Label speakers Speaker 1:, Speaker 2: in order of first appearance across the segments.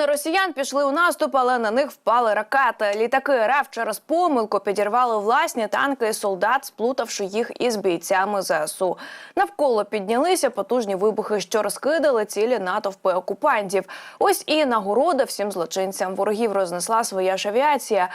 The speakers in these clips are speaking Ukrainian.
Speaker 1: Дрони росіян пішли у наступ, але на них впали ракети. Літаки РФ через помилку підірвали власні танки і солдат, сплутавши їх із бійцями ЗСУ. Навколо піднялися потужні вибухи, що розкидали цілі натовпи окупантів. Ось і нагорода всім злочинцям. Ворогів рознесла своя ж авіація.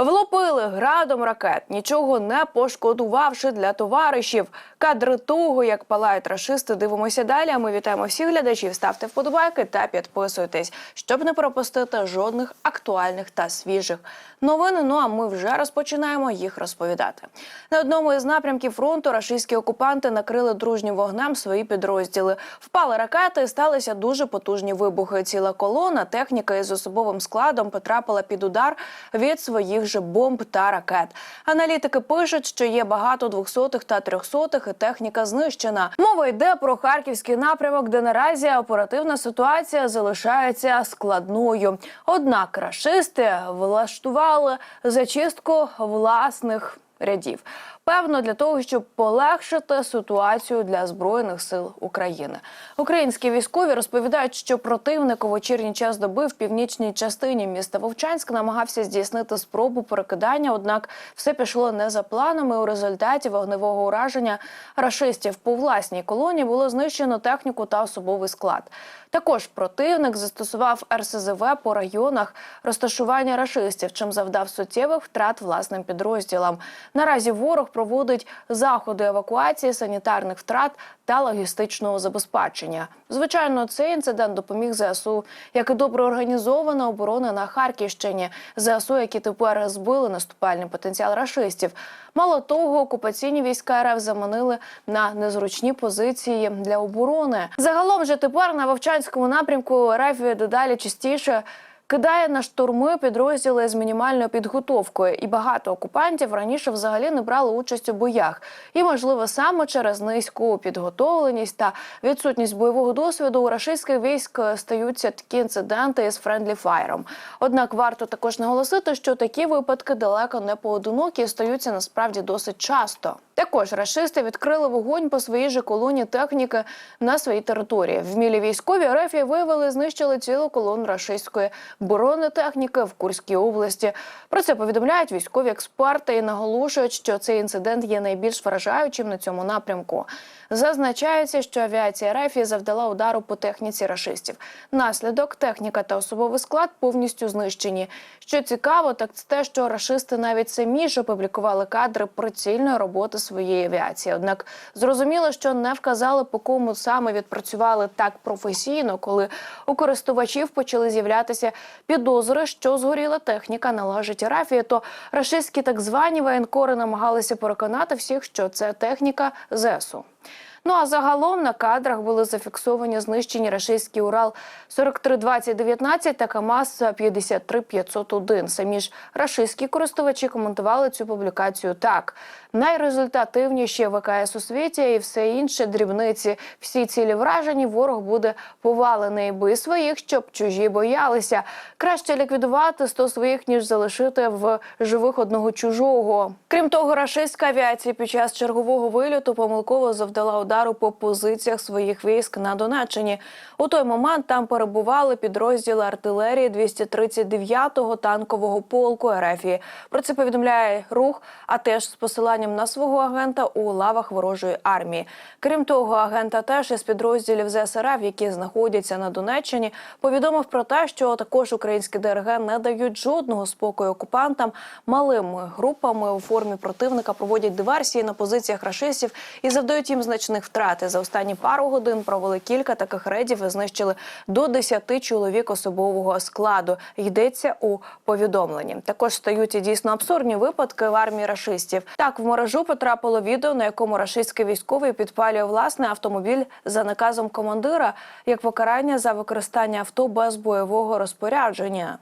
Speaker 1: Влупили градом ракет, нічого не пошкодувавши для товаришів. Кадри того, як палають рашисти, дивимося далі. Ми вітаємо всіх глядачів. Ставте вподобайки та підписуйтесь, щоб не пропустити жодних актуальних та свіжих новин. Ну а ми вже розпочинаємо їх розповідати. На одному із напрямків фронту рашистські окупанти накрили дружнім вогнем свої підрозділи. Впали ракети, сталися дуже потужні вибухи. Ціла колона техніка із особовим складом потрапила під удар від своїх же бомб та ракет. Аналітики пишуть, що є багато двохсотих та трьохсотих, і техніка знищена. Мова йде про харківський напрямок, де наразі оперативна ситуація залишається складною. Однак рашисти влаштували зачистку власних рядів. Певно, для того, щоб полегшити ситуацію для збройних сил України. Українські військові розповідають, що противник у вечірній час доби в північній частині міста Вовчанськ намагався здійснити спробу перекидання. Однак все пішло не за планами. У результаті вогневого ураження рашистів по власній колонії було знищено техніку та особовий склад. Також противник застосував РСЗВ по районах розташування рашистів, чим завдав суттєвих втрат власним підрозділам. Наразі ворог проводить заходи евакуації, санітарних втрат та логістичного забезпечення. Звичайно, цей інцидент допоміг ЗСУ, як і добре організована оборона на Харківщині. ЗСУ, які тепер збили наступальний потенціал рашистів. Мало того, окупаційні війська РФ заманили на незручні позиції для оборони. Загалом же тепер на Вовчанському напрямку РФ дедалі частіше. Кидає на штурми підрозділи з мінімальною підготовкою, і багато окупантів раніше взагалі не брали участь у боях. І, можливо, саме через низьку підготовленість та відсутність бойового досвіду у рашистських військ стаються такі інциденти із френдлі файром. Однак варто також наголосити, що такі випадки далеко не поодинокі і стаються насправді досить часто. Також рашисти відкрили вогонь по своїй же колоні техніки на своїй території. Вмілі військові РФ виявили, знищили цілу колону рашистської бронетехніки в Курській області. Про це повідомляють військові експерти і наголошують, що цей інцидент є найбільш вражаючим на цьому напрямку. Зазначається, що авіація РФ завдала удару по техніці рашистів. Наслідок техніка та особовий склад повністю знищені. Що цікаво, так це те, що рашисти навіть самі ж опублікували кадри прицільної роботи своєї авіації. Однак зрозуміло, що не вказали, по кому саме відпрацювали так професійно, коли у користувачів почали з'являтися підозри, що згоріла техніка належить рафії, то рашистські так звані воєнкори намагалися переконати всіх, що це техніка ЗЕСу. Ну а загалом на кадрах були зафіксовані знищені рашистський Урал 432019 та КАМАЗ 53501. Самі ж рашистські користувачі коментували цю публікацію так: найрезультативніші ВКС у світі і все інше дрібниці. Всі цілі вражені, ворог буде повалений, бий своїх, щоб чужі боялися. Краще ліквідувати 100 своїх, ніж залишити в живих одного чужого. Крім того, рашистська авіація під час чергового вильоту помилково завдала удару по позиціях своїх військ на Донеччині. У той момент там перебували підрозділи артилерії 239-го танкового полку РФ. Про це повідомляє рух, а теж з посиланням на свого агента у лавах ворожої армії. Крім того, агента теж із підрозділів ЗСРФ, які знаходяться на Донеччині, повідомив про те, що також українські ДРГ не дають жодного спокою окупантам. Малими групами у формі противника проводять диверсії на позиціях рашистів і завдають їм значних втрат. За останні пару годин провели кілька таких рейдів і знищили до 10 чоловік особового складу. Йдеться у повідомленні. Також стають і дійсно абсурдні випадки в армії рашистів. Так в мережу потрапило відео, на якому рашистський військовий підпалює власний автомобіль за наказом командира як покарання за використання авто без бойового розпорядження.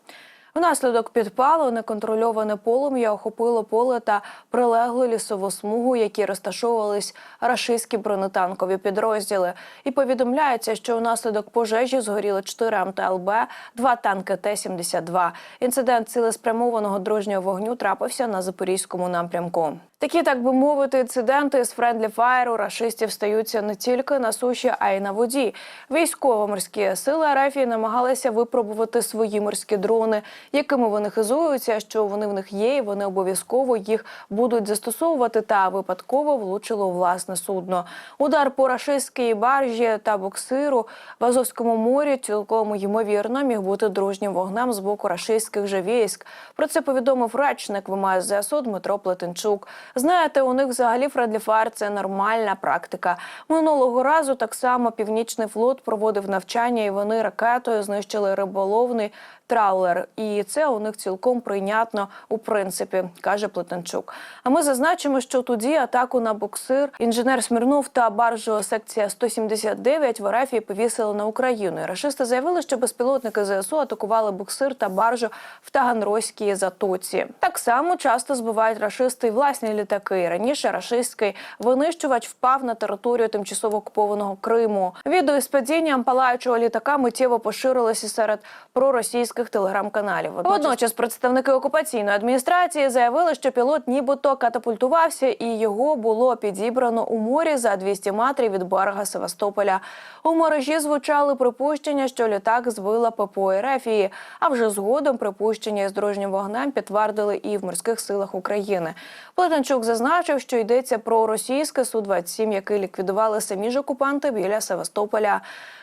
Speaker 1: Внаслідок підпалу неконтрольоване полум'я охопило поле та прилеглу лісову смугу, які розташовувались рашистські бронетанкові підрозділи. І повідомляється, що внаслідок пожежі згоріли 4 МТЛБ, 2 танки Т-72. Інцидент цілеспрямованого дружнього вогню трапився на запорізькому напрямку. Такі, так би мовити, інциденти з Friendly Fire у рашистів стаються не тільки на суші, а й на воді. Військово-морські сили Арафії намагалися випробувати свої морські дрони, якими вони хизуються, що вони в них є, і вони обов'язково їх будуть застосовувати. Та випадково влучило у власне судно. Удар по рашистській баржі та буксиру в Азовському морі цілком ймовірно міг бути дружнім вогнем з боку рашистських же військ. Про це повідомив речник ВМС ЗСУ Дмитро Плетенчук. Знаєте, у них взагалі Фредлі Фаєр – це нормальна практика. Минулого разу так само північний флот проводив навчання, і вони ракетою знищили риболовний траулер. І це у них цілком прийнятно у принципі, каже Плетенчук. А ми зазначимо, що тоді атаку на буксир інженер Смірнов та баржу секція 179 в РФ повісили на Україну. Рашисти заявили, що безпілотники ЗСУ атакували буксир та баржу в Таганрозькій затоці. Так само часто збивають рашисти власні літаки. Раніше рашистський винищувач впав на територію тимчасово окупованого Криму. Відео із падінням палаючого літака миттєво поширилося серед проросійських телеграм-каналів. Водночас представники окупаційної адміністрації заявили, що пілот нібито катапультувався, і його було підібрано у морі за 200 метрів від берега Севастополя. У мережі звучали припущення, що літак збила ППО Ерефії, а вже згодом припущення із дорожнім вогнем підтвердили і в морських силах України. Плетенчук зазначив, що йдеться про російське су 27 який ліквідували самі ж окупанти біля Севастополя.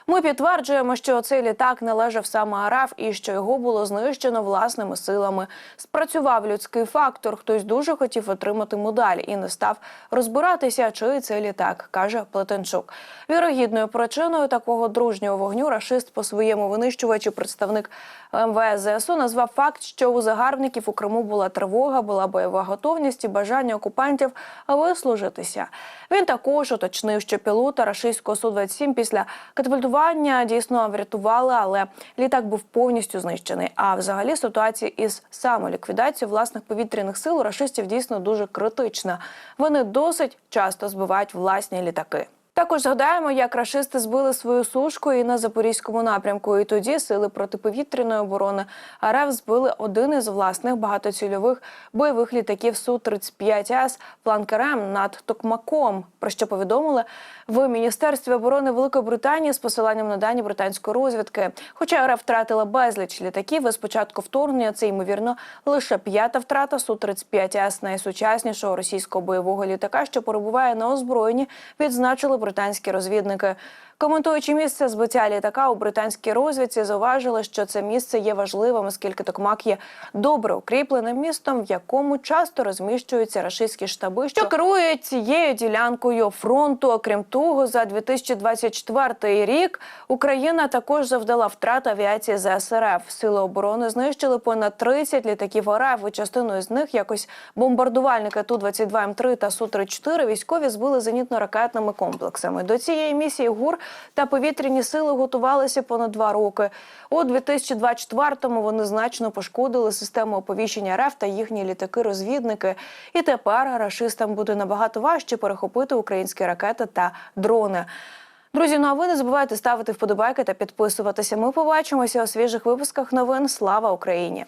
Speaker 1: Ми підтверджуємо, що цей літак належав саме АРАФ і що його було знищено власними силами. Спрацював людський фактор. Хтось дуже хотів отримати медаль і не став розбиратися, чий це літак, каже Плетенчук. Вірогідною причиною такого дружнього вогню рашист по своєму винищувачу представник МВС ЗСУ назвав факт, що у загарбників у Криму була тривога, була бойова готовність і бажання окупантів вислужитися. Він також уточнив, що пілота рашистського су 27 після катапультування дійсно врятували, але літак був повністю знищений. А взагалі ситуація із самоліквідацією власних повітряних сил у рашистів дійсно дуже критична. Вони досить часто збивають власні літаки. Також згадаємо, як рашисти збили свою сушку і на запорізькому напрямку. І тоді сили протиповітряної оборони РФ збили один із власних багатоцільових бойових літаків су 35 с планкерем над Токмаком. Про що повідомили в міністерстві оборони Великої Британії з посиланням на дані британської розвідки. Хоча РФ втратила безліч літаків, і з початку вторгнення це ймовірно лише п'ята втрата су 35 с найсучаснішого російського бойового літака, що перебуває на озброєнні, відзначили британські розвідники. Коментуючи місце збиття літака у британській розвідці, зауважили, що це місце є важливим, оскільки Токмак є добре укріпленим містом, в якому часто розміщуються рашистські штаби, що керують цією ділянкою фронту. Окрім того, за 2024 рік Україна також завдала втрат авіації ЗСРФ. Сили оборони знищили понад 30 літаків РФ. І частину з них якось бомбардувальники ту 22 м 3 та су 34 військові збили зенітно-ракетними комплексами. До цієї місії ГУР та повітряні сили готувалися понад два роки. У 2024-му вони значно пошкодили систему оповіщення РФ та їхні літаки-розвідники. І тепер рашистам буде набагато важче перехопити українські ракети та дрони. Друзі, ну а ви не забувайте ставити вподобайки та підписуватися. Ми побачимося у свіжих випусках новин. Слава Україні!